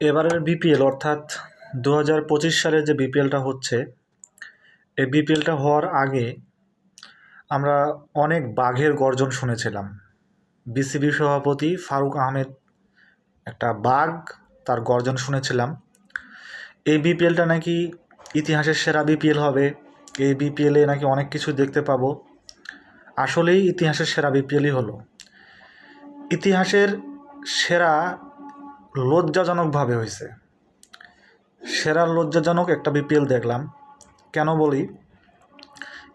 এবারের বিপিএল অর্থাৎ দু হাজার পঁচিশ সালে যে বিপিএলটা হচ্ছে, এই বিপিএলটা হওয়ার আগে আমরা অনেক বাঘের গর্জন শুনেছিলাম। বিসিবি সভাপতি ফারুক আহমেদ একটা বাঘ তার গর্জন শুনেছিলাম। এই বিপিএলটা নাকি ইতিহাসের সেরা বিপিএল হবে। এই বিপিএলে নাকি অনেক কিছু দেখতে পাবো। আসলেই ইতিহাসের সেরা বিপিএলই হলো। ইতিহাসের সেরা লজ্জাজনকভাবে হয়েছে। সেরা লজ্জাজনক একটা বিপিএল দেখলাম। কেন বলি?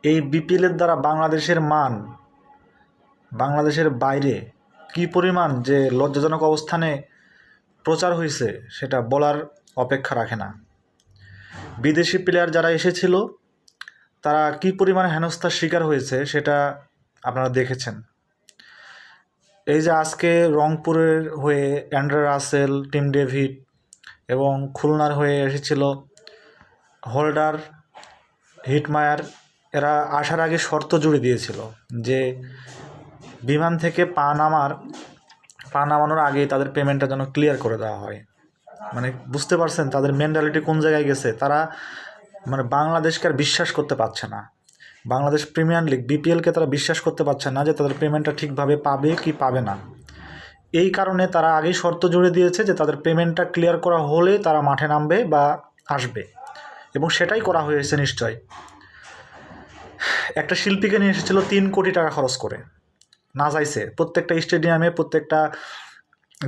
এই বিপিএলের দ্বারা বাংলাদেশের মান, বাংলাদেশের বাইরে কী পরিমাণ যে লজ্জাজনক অবস্থানে প্রচার হয়েছে সেটা বলার অপেক্ষা রাখে না। বিদেশি প্লেয়ার যারা এসেছিল, তারা কী পরিমাণ হেনস্থার শিকার হয়েছে সেটা আপনারা দেখেছেন। এই যে আজকে রংপুরের হয়ে অ্যান্ড্রে রাসেল, টিম ডেভিড এবং খুলনার হয়ে এসেছিল হোল্ডার হিটমায়ার। এরা আসার আগে শর্ত জুড়ে দিয়েছিল যে বিমান থেকে পা নামার, পা নামানোর আগেই তাদের পেমেন্টটা যেন ক্লিয়ার করে দেওয়া হয়। মানে বুঝতে পারছেন তাদের মেন্টালিটি কোন জায়গায় গেছে? তারা মানে বাংলাদেশকে আর বিশ্বাস করতে পারছে না। বাংলাদেশ প্রিমিয়ার লিগ, বিপিএলকে তারা বিশ্বাস করতে পারছে না যে তাদের পেমেন্টটা ঠিকভাবে পাবে কি পাবে না। এই কারণে তারা আগেই শর্ত জুড়ে দিয়েছে যে তাদের পেমেন্টটা ক্লিয়ার করা হলে তারা মাঠে নামবে বা আসবে। এবং সেটাই করা হয়েছে নিশ্চয় একটা শিল্পীকে নিয়ে এসেছিল তিন কোটি টাকা খরচ করে। না চাইছে প্রত্যেকটা স্টেডিয়ামে, প্রত্যেকটা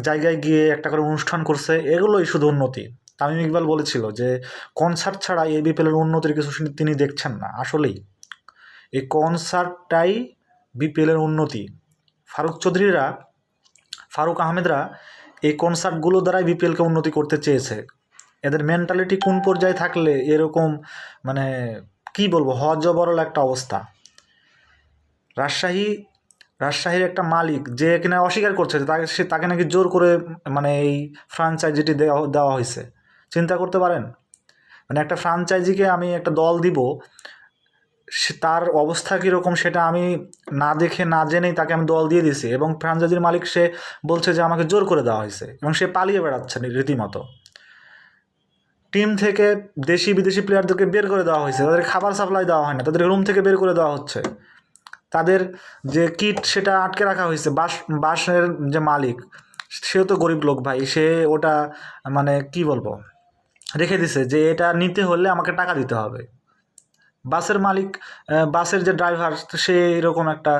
জায়গায় গিয়ে একটা করে অনুষ্ঠান করছে, এগুলোই শুধু উন্নতি। তামিম ইকবাল বলেছিল যে কনসার্ট ছাড়া এই বিপিএলের উন্নতির কিছু তিনি দেখছেন না, আসলেই। এই কনসার্টটাই বিপিএলের উন্নতি। ফারুক চৌধুরীরা, ফারুক আহমেদরা এই কনসার্টগুলো দ্বারাই বিপিএলকে উন্নতি করতে চেয়েছে। এদের মেন্টালিটি কোন পর্যায়ে থাকলে এরকম মানে কি বলব, হজবরল একটা অবস্থা। রাজশাহী, রাজশাহীর একটা মালিক যে কিনা অস্বীকার করছে তাকে, সে তাকে নাকি জোর করে মানে এই ফ্রাঞ্চাইজিটি দেওয়া দেওয়া হয়েছে। চিন্তা করতে পারেন? মানে একটা ফ্রাঞ্চাইজিকে আমি একটা দল দিব সে তার অবস্থা কীরকম সেটা আমি না দেখে, না জেনেই তাকে আমি দল দিয়ে দিছি এবং ফ্রাঞ্চাইজির মালিক সে বলছে যে আমাকে জোর করে দেওয়া হয়েছে এবং সে পালিয়ে বেড়াচ্ছে রীতিমতো। টিম থেকে দেশি, বিদেশি প্লেয়ারদেরকে বের করে দেওয়া হয়েছে। তাদের খাবার সাপ্লাই দেওয়া হয় না, তাদের রুম থেকে বের করে দেওয়া হচ্ছে। তাদের যে কিট সেটা আটকে রাখা হয়েছে বাস, বাসের যে মালিক। সেও তো গরিব লোক ভাই, সে ওটা মানে কি বলব? রেখে দিছে যে এটা নিতে হলে আমাকে টাকা দিতে হবে। বাসের মালিক বাসের যে ড্রাইভার সে এরকম একটা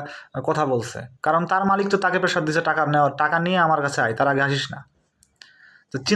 কথা বলছে। কারণ তার মালিক তো তাকে প্রেশার দিছে, টাকা নেওয়ার, টাকা নিয়ে আমার কাছে আয়, তার আগে আসিস না।